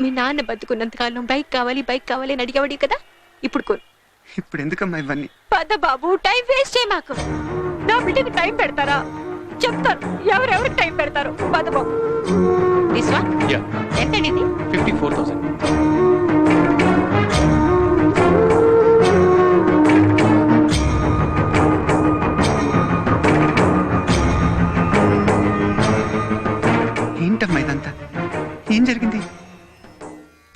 మీ నాన్న బతుకున్నంతకాలం బైక్ కావాలి బైక్ కావాలి అని అడిగేవాడి కదా? ఇప్పుడు కొను. ఇప్పుడు ఎందుకమ్మా ఇవన్నీ? పద బాబు టైం వేస్ట్ చేయ మాకు. నా బిడ్డకి టైం పెడతారా? చెప్తాను. ఎవరెవరికి టైం పెడతారు? పద బాబు. విశ్వా యా ఎంతండి ఇది ఫిఫ్టీ ఫోర్ థౌసండ్. ఏంటమ్మా ఇదంతా? ఏం జరిగింది?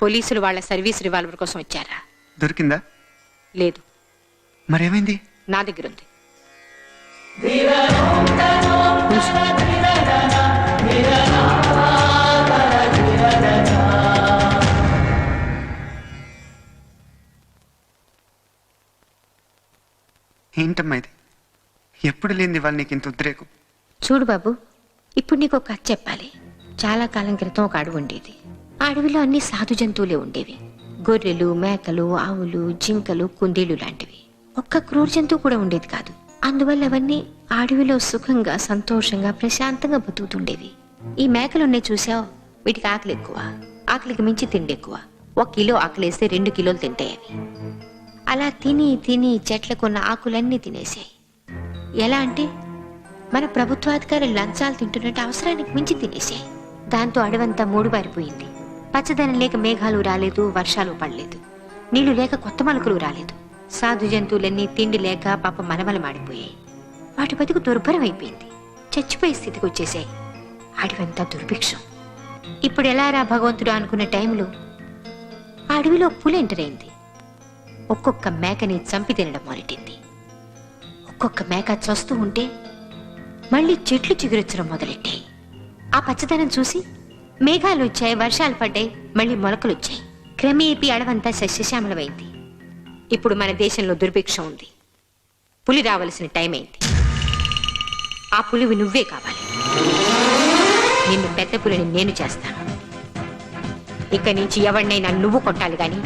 పోలీసులు వాళ్ళ సర్వీస్ రివాల్వర్ కోసం వచ్చారా? దొరికిందా? లేదు. మరేమైంది? నా దగ్గర ఉంది. ఏంటమ్మా ఇది? ఎప్పుడు లేనిది వాళ్ళు నీకు ఇంత ఉద్రేకం? చూడు బాబు ఇప్పుడు నీకు ఒక కథ చెప్పాలి. చాలా కాలం క్రితం ఒక అడవి ఉండేది అడవిలో అన్ని సాధు జంతువులే ఉండేవి. గొర్రెలు మేకలు ఆవులు జింకలు కుందేళ్ళు లాంటివి. ఒక్క క్రూర జంతువు కూడా ఉండేది కాదు. అందువల్ల అవన్నీ అడవిలో సుఖంగా సంతోషంగా ప్రశాంతంగా బతుకుతుండేవి. ఈ మేకలున్నాయి చూసావు వీటికి ఆకలి ఎక్కువ. ఆకలికి మించి తిండి ఎక్కువ. ఒక కిలో ఆకలేస్తే రెండు కిలోలు తింటాయి అవి అలా తిని తిని చెట్లకున్న ఆకులన్నీ తినేసాయి. ఎలా అంటే మన ప్రభుత్వాధికారులు లంచాలు తింటున్నట్టు అవసరానికి మించి తినేసాయి. దాంతో అడవంతా మూడుబారిపోయింది. పచ్చదనం లేక మేఘాలు రాలేదు వర్షాలు పడలేదు. నీళ్ళు లేక కొత్త మొలకలు రాలేదు. సాధు జంతువులన్నీ తిండి లేక పాప మనమల మాడిపోయాయి వాటి బతుకు దుర్భరం అయిపోయింది చచ్చిపోయే స్థితికి వచ్చేసాయి అడవంతా దుర్భిక్షం. ఇప్పుడు ఎలా రా భగవంతుడు అనుకున్న టైంలో ఆ అడవిలో పులి ఎంటర్ అయింది. ఒక్కొక్క మేకని చంపి తినడం మొదలెట్టింది. ఒక్కొక్క మేక చస్తూ ఉంటే మళ్ళీ చెట్లు చిగురొచ్చడం మొదలెట్టాయి. ఆ పచ్చదనం చూసి మేఘాలు వచ్చాయి వర్షాలు పడ్డాయి మళ్ళీ మొలకలు వచ్చాయి క్రమేపీ అడవంతా సస్యశ్యామలమైంది ఇప్పుడు మన దేశంలో దుర్భిక్షం ఉంది. పులి రావలసిన టైం అయింది ఆ పులివి నువ్వే కావాలి. నిన్ను పెద్ద పులిని నేను చేస్తాను. ఇక నుంచి ఎవరినైనా నువ్వు కొట్టాలి గాని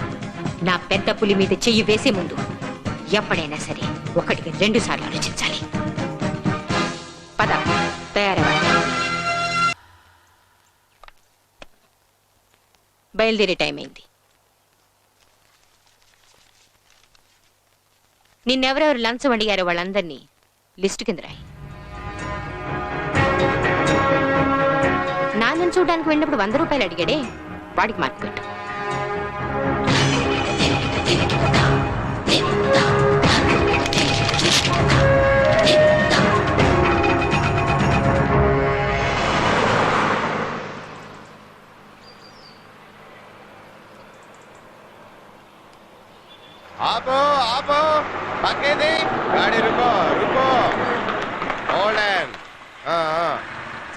నా పెద్ద పులి మీద చెయ్యి వేసే ముందు ఎప్పుడైనా సరే ఒకటికి రెండు సార్లు ఆలోచించాలి. పద తయారవ బయలుదేరే టైం అయింది నిన్నెవరెవరు లంచం అడిగారో వాళ్ళందరినీ లిస్టు కింద రాయి. నాన్నని చూడడానికి వెళ్ళినప్పుడు వంద రూపాయలు అడిగాడే? వాడికి మార్పు పెట్టు.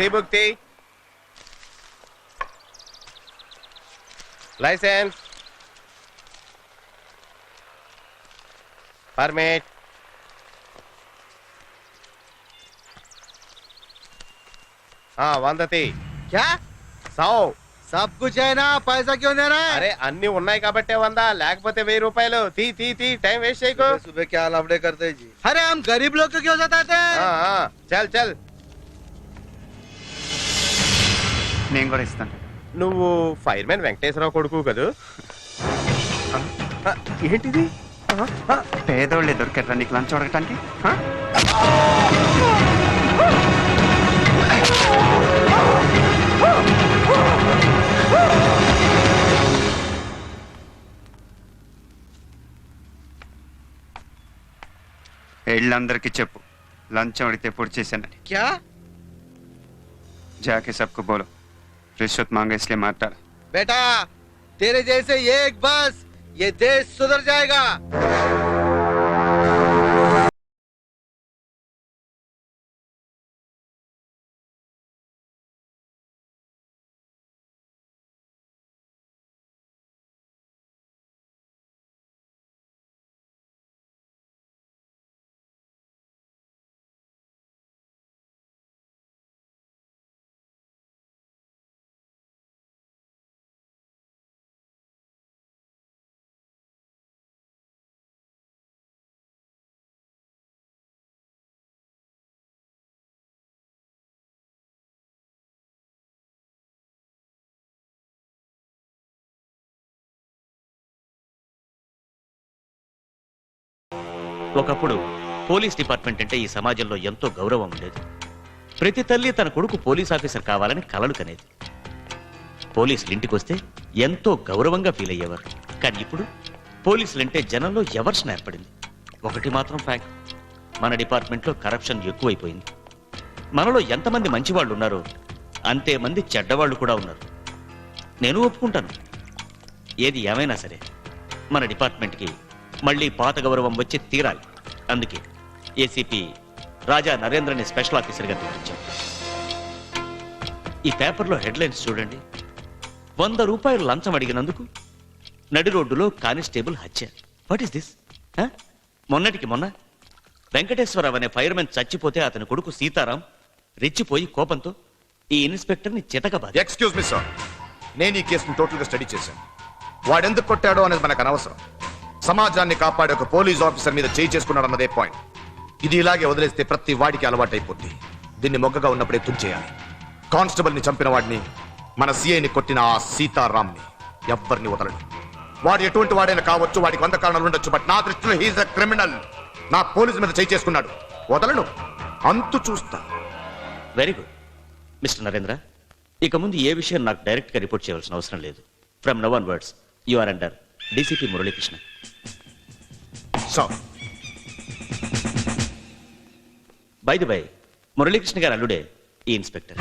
सी बुक थी लाइसेंस परमिट हाँ వంద తీ क्या సౌ सब कुछ है ना पैसा क्यों दे रहा है అరే అన్ని ఉన్నాయి కాబట్టే వందా లేకపోతే వెయ్యి రూపాయలు తీ తీ తీ టైం వేస్ట్ చేయకు सुबह सुबह क्या लफड़े करते हैं जी अरे हम गरीब लोग को क्यों जताते हैं ఆ, ఆ, చల్ చల్ నేను కూడా ఇస్తాను. నువ్వు ఫైర్మ్యాన్ వెంకటేశ్వరరావు కొడుకు కదా? ఏంటిది? పేదోళ్ళే దొరికారా నీకు లంచ్ అడగటానికి? వెళ్ళందరికి ఎళ్ళందరికీ చెప్పు. లంచం అడిగితే పొడి చేశానని. क्या జాకీ సబ్కు బోలో. रिश्वत मांगे इसलिए मार बेटा तेरे जैसे एक बस ये देश सुधर जाएगा। ఒకప్పుడు పోలీస్ డిపార్ట్మెంట్ అంటే ఈ సమాజంలో ఎంతో గౌరవం ఉండేది. ప్రతి తల్లి తన కొడుకు పోలీస్ ఆఫీసర్ కావాలని కలలు కనేది. పోలీసులు ఇంటికి వస్తే ఎంతో గౌరవంగా ఫీల్ అయ్యేవారు. కానీ ఇప్పుడు పోలీసులంటే జనంలో ఎవర్షన్ ఏర్పడింది? ఒకటి మాత్రం ఫ్యాక్ట్ మన డిపార్ట్మెంట్లో కరప్షన్ ఎక్కువైపోయింది. మనలో ఎంతమంది మంచివాళ్ళు ఉన్నారో అంతే మంది చెడ్డవాళ్ళు కూడా ఉన్నారు. నేను ఒప్పుకుంటాను. ఏది ఏమైనా సరే మన డిపార్ట్మెంట్కి మళ్ళీ పాత గౌరవం వచ్చి తీరాలి. అందుకే ఏసీపీ రాజా నరేంద్రని స్పెషల్ ఆఫీసర్గా నియమించాం ఈ పేపర్లో హెడ్లైన్స్ చూడండి. వంద రూపాయలు లంచం అడిగినందుకు నడి రోడ్డులో కానిస్టేబుల్ హత్య. వాట్ ఈస్ దిస్ మొన్నటికి మొన్న వెంకటేశ్వరరావు అనే ఫైర్మెన్ చచ్చిపోతే అతని కొడుకు సీతారాం రెచ్చిపోయి కోపంతో ఈ ఇన్స్పెక్టర్ని చితకబాది ఎక్స్క్యూజ్ మీ సార్ నేను ఈ కేసును టోటల్గా స్టడీ చేశాను. వాడెందుకు కొట్టాడో అనేది మనకు అనవసరం. సమాజాన్ని కాపాడే ఒక పోలీస్ ఆఫీసర్ మీద చేయి చేసుకున్నాడు అన్నదే పాయింట్ ఇది ఇలాగే వదిలేస్తే ప్రతి వాడికి అలవాటైపోద్ది. దీన్ని మొగ్గగా ఉన్నప్పుడే తుంచేయాలి. కానిస్టేబుల్ని చంపిన వాడిని మన సిఐని కొట్టిన ఆ సీతారాంని ఎవ్వరిని వదలడు. వాడు ఎటువంటి వాడైనా కావచ్చు వాడికి వంద కారణాలు ఉండొచ్చు బట్ నా దృష్టిలో హీఈస్ అ క్రిమినల్ నా పోలీసు మీద చేయి చేసుకున్నాడు. వదలను అంతు చూస్తా. వెరీ గుడ్ మిస్టర్ నరేంద్ర ఇక ముందు ఏ విషయం నాకు డైరెక్ట్గా రిపోర్ట్ చేయవలసిన అవసరం లేదు. From now words you are under DCP Muralikrishna. Sir. By the by Muralikrishna గారు అల్లుడే ఈ ఇన్స్పెక్టర్.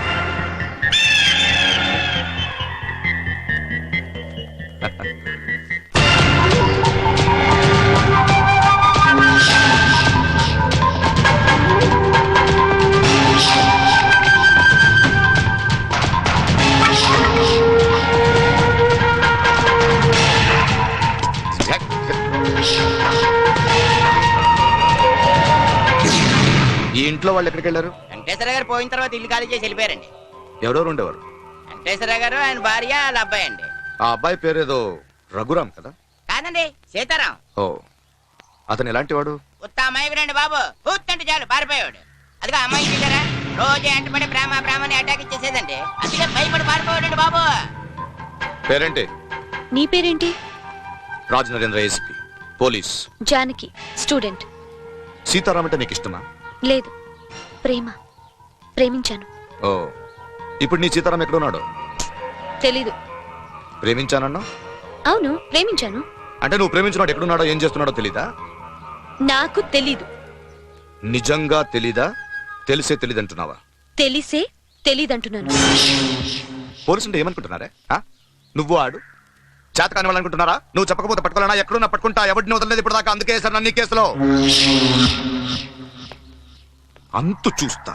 ఇంట్లో వాళ్ళు ఎక్కడికి వెళ్ళారు? వెంకటేశ్వర గారు పోయిన తర్వాత ఇల్లు ఖాళీ చేసి వెళ్ళిపోయారండి. ఎవరెవరు ఉండేవారు? వెంకటేశ్వర గారు ఆయన భార్య వాళ్ళ అబ్బాయి అండి. ఆ అబ్బాయి పేరేదో రఘురామ్ కదా? కాదండి సీతారాం. ఓ అతను ఎలాంటి వాడు? ఉత్త అమ్మాయి రండి బాబు. కూర్చుంటే చాలు పారిపోయాడు అదిగా అమ్మాయి చూసారా? రోజు ఎంటపడి ప్రేమ ప్రేమని అటాక్ ఇచ్చేసేదండి. అందుకే భయపడి పారిపోయాడండి బాబు. పేరేంటి? నీ పేరేంటి? Raj Narendra ACP police. Janaki student. Sitaram అంటే నీకు ఇష్టమా లేదు. ప్రేమ. ప్రేమించాను. ఓ ఇప్పుడు నీ సీతారాం ఎక్కడ ఉన్నాడు తెలీదు. ప్రేమించానన్నా? అవును ప్రేమించాను. అంటే నువ్వు ప్రేమించినాడు ఎక్కడున్నాడో ఏం చేస్తున్నాడో తెలీదా? నాకు తెలీదు. నిజంగా తెలీదా? తెలిసే తెలీదంటున్నావా? తెలిసే తెలీదంటున్నాను. పోలీసు అంటే ఏమనుకుంటున్నారే? ఆ? నువ్వు ఆడు. చేత కాని వాళ్ళు అనుకుంటున్నారా? నువ్వు చెప్పకపోతే పట్టుకోలేనా? ఎక్కడున్నా పట్టుకుంటా? ఎవరిని వదలలేదు ఇప్పుడు దాకా అందుకే సార్ నన్ను ఈ కేసులో. అంతు చూస్తా.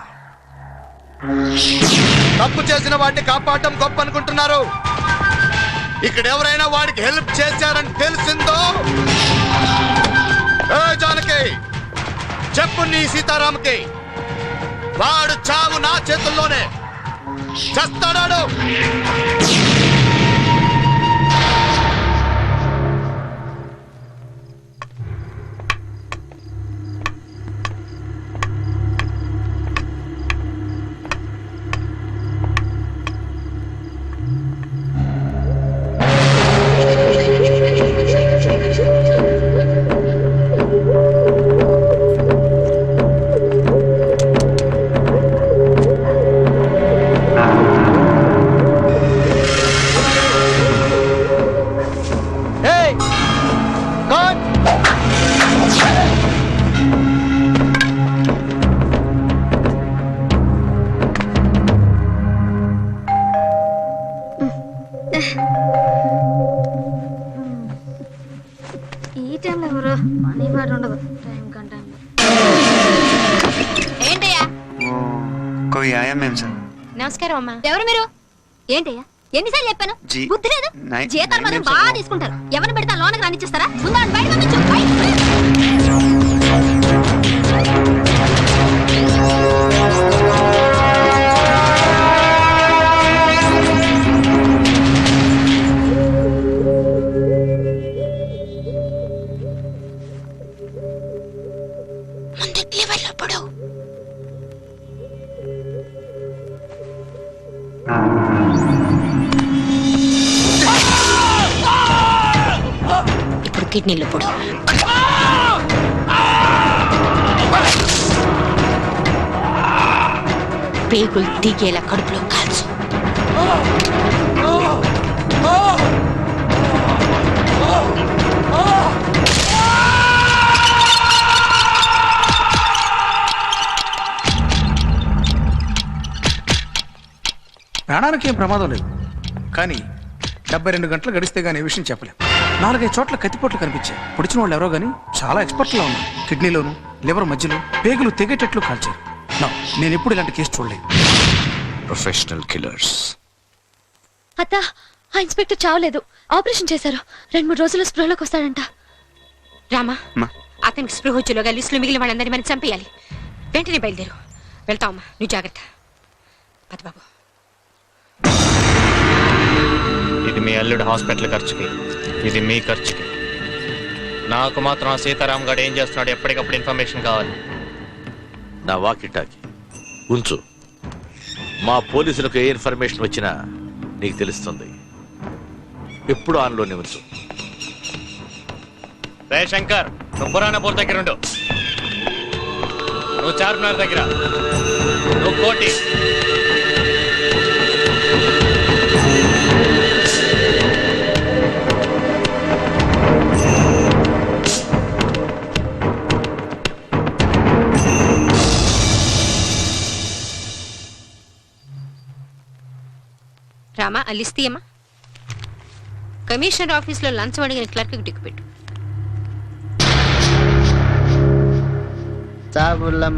తప్పు చేసిన వాడిని కాపాడటం గొప్ప అనుకుంటున్నారు ఇక్కడ ఎవరైనా వాడికి హెల్ప్ చేశారని తెలిసిందో? జానకి చెప్పు నీ సీతారాంకి వాడు చావు నా చేతుల్లోనే. చస్తాడాడు. ఉండదు. టైం కంటే ఏంటయ్యా? ఓ నమస్కారం అమ్మా. ఎవరు మీరు? ఏంటయ్యా? ఎన్నిసార్లు చెప్పాను? జీ- బుద్ధి లేదు. నై- జీతాలు మాత్రం నైన్ బాగా నిమిషాలు. తీసుకుంటారు. ఎవరిని పెడితే లోనకి రానిచ్చేస్తారా? ముందు వాళ్ళని బయట పంపించు. బయట. కిడ్నీలో పొడు. పేగులు దిగేలా కడుపులో కాల్చు. ప్రాణానికి ఏం ప్రమాదం లేదు. కానీ డెబ్బై రెండు గంటలు గడిస్తే కానీ ఈ విషయం చెప్పలేదు నాలుగైదు చోట్ల కత్తిపోట్లు కనిపించాయి. పొడిచిన వాళ్ళు ఎవరో గానీ చాలా ఎక్స్పర్ట్లా ఉన్నారు. కిడ్నీలోను లివర్ మధ్యలో పేగులు తెగేటట్లు కాల్చారు. నా, నేను ఎప్పుడు ఇలాంటి కేసు చూడలేదు. ప్రొఫెషనల్ కిల్లర్స్ అత్త ఆ ఇన్స్పెక్టర్ చావలేదు. ఆపరేషన్ చేశారు. రెండు మూడు రోజుల్లో స్పృహలోకి వస్తాడంట. రామా అమ్మా. అతనికి స్పృహ వచ్చేలోగా లిస్టులో మిగిలిన వాళ్ళందరినీ మనం చంపేయాలి. వెంటనే బయలుదేరు. వెళ్తావమ్మా నువ్వు జాగ్రత్త. పద బాబు. ఇది మీ అల్లుడు హాస్పిటల్ ఖర్చుకి ఇది మీ ఖర్చుకి. నాకు మాత్రం ఆ సీతారాం గారు ఏం చేస్తున్నాడు ఎప్పటికప్పుడు ఇన్ఫర్మేషన్ కావాలి. నా వాకిటాకి. ఉంచు. మా పోలీసులకు ఏ ఇన్ఫర్మేషన్ వచ్చినా నీకు తెలుస్తుంది. ఎప్పుడు ఆన్లోనే ఉంచు. రే శంకర్ నువ్వు పురాణపూర్ దగ్గర ఉండు నువ్వు చార్మినార్ దగ్గర. నువ్వు కోటి. రామా అలిస్తీయమ్మా కమిషనర్ ఆఫీస్లో లంచం అడిగిన క్లర్క్ దిక్కుపెట్టు સાબુલ્લા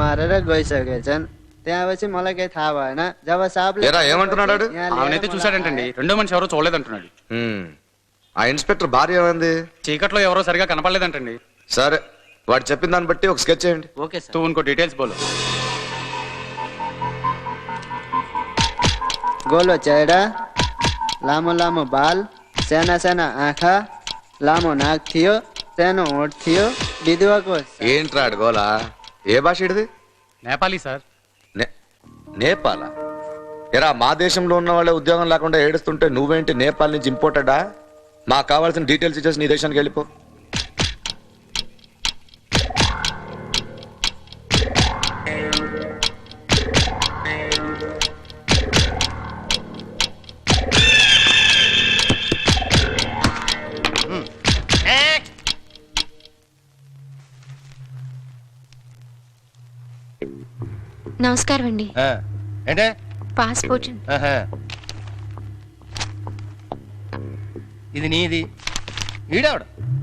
ఏమంటున్నాడు మనిషి ఎవరో ఆ ఇన్స్పెక్టర్ చీకట్లో ఎవరో సరిగా కనపడలేదంటండి. సరే వాడు చెప్పిన దాన్ని బట్టి ఒక స్కెచ్ చేయండి. ఓకే ఇంకో డీటెయిల్స్ బోలో. गोलो चेहरा लामो लामो बाल साना साना आँखा लामो नाक थियो सानो होठ थियो विधवाको ఏంట్రా ఆడు గోలా ఏ భాష ఇడిది నేపాలీ సార్ నే- నేపాలా ఎరా మా దేశంలో ఉన్న వాళ్ళే ఉద్యోగం లేకుండా ఏడుస్తుంటే నువ్వేంటి నేపాల్ నుంచి ఇంపోర్టెడా మాకు కావాల్సిన డీటెయిల్స్ ఇచ్చేసి నీ దేశానికి వెళ్ళిపో నమస్కారం అండి. ఏంటే? పాస్పోర్ట్. ఇది నీది. ఈడావిడ?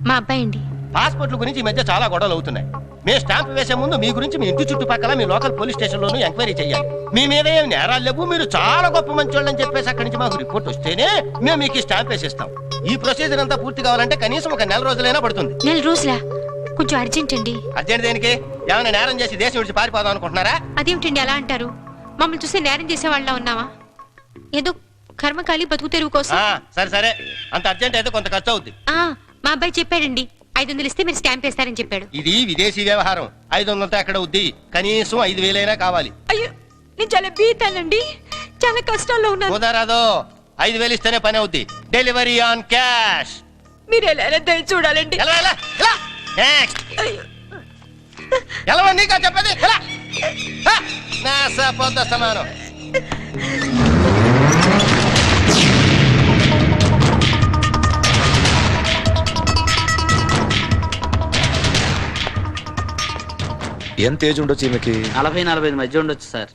మా అబ్బాయి అండి. పాస్పోర్ట్ల గురించి ఈ మధ్య చాలా గొడవలు అవుతున్నాయి. మేము స్టాంప్ వేసే ముందు మీ గురించి మీ ఇంటి చుట్టుపక్కల మీ లోకల్ పోలీస్ స్టేషన్ లోను ఎంక్వైరీ చేయాలి మీ మీద ఏం నేరాలు లేవు? మీరు చాలా గొప్ప మంచోళ్ళని చెప్పేసి అక్కడి నుంచి మాకు రిపోర్ట్ వస్తేనే మేము మీకు ఈ స్టాంప్ వేసిస్తాం. ఈ ప్రొసీజర్ అంతా పూర్తి కావాలంటే కనీసం ఒక నెల రోజులైనా పడుతుంది. నెల రోజులా? కొంచెం అర్జెంట్ అండి. అర్జెంట్ దేనికి? ఏమైనా నేరం చేసి దేశం విడిచి పారిపోదాం అనుకుంటున్నారా? అదేమిటండి అలా అంటారు? మమ్మల్ని చూస్తే నేరం చేసే వాళ్ళ ఉన్నావా? ఏదో కర్మకాలి బతుకు తెరువు కోసం. సరే సరే. అంత అర్జెంట్ అయితే కొంత ఖర్చు అవుద్ది. ఆ, మా అబ్బాయి చెప్పాడండి. ఐదు వందలు ఇస్తే మీరు స్టాంప్ వేస్తారని చెప్పాడు. ఇది విదేశీ వ్యవహారం. ఐదు వందలతో ఎక్కడ అవుద్ది కనీసం ఐదు వేలైనా కావాలి. అయ్యో నేను చాలా బీతానండి. చాలా కష్టాల్లో ఉన్నాను. కుదరదు ఐదు వేలు ఇస్తేనే పని అవుద్ది. డెలివరీ ఆన్ క్యాష్ మీరు ఎలా ఎలా దయ చూడాలండి? ఎలా ఎలా ఎలా? ఎలా నీకా చెప్పేది? ఎలా! నా సపోత సమానం ఎంత ఏజ్ ఉండొచ్చు ఈమెకి? నలభై నలభై మధ్య ఉండొచ్చు సార్.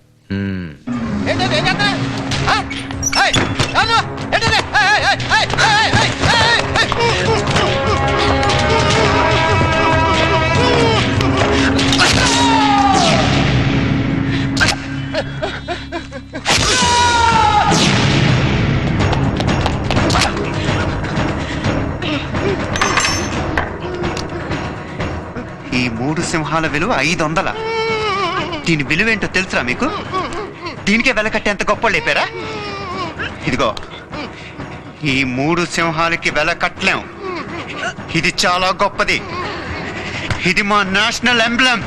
సింహాల విలువ ఐదు వందల దీని విలువేంటో తెలుసురా మీకు? దీనికే వెల కట్టేంత గొప్ప లేపారా? ఇదిగో ఈ మూడు సింహాలకి వెల కట్టలేం. ఇది చాలా గొప్పది. ఇది మా నేషనల్ ఎంబ్లం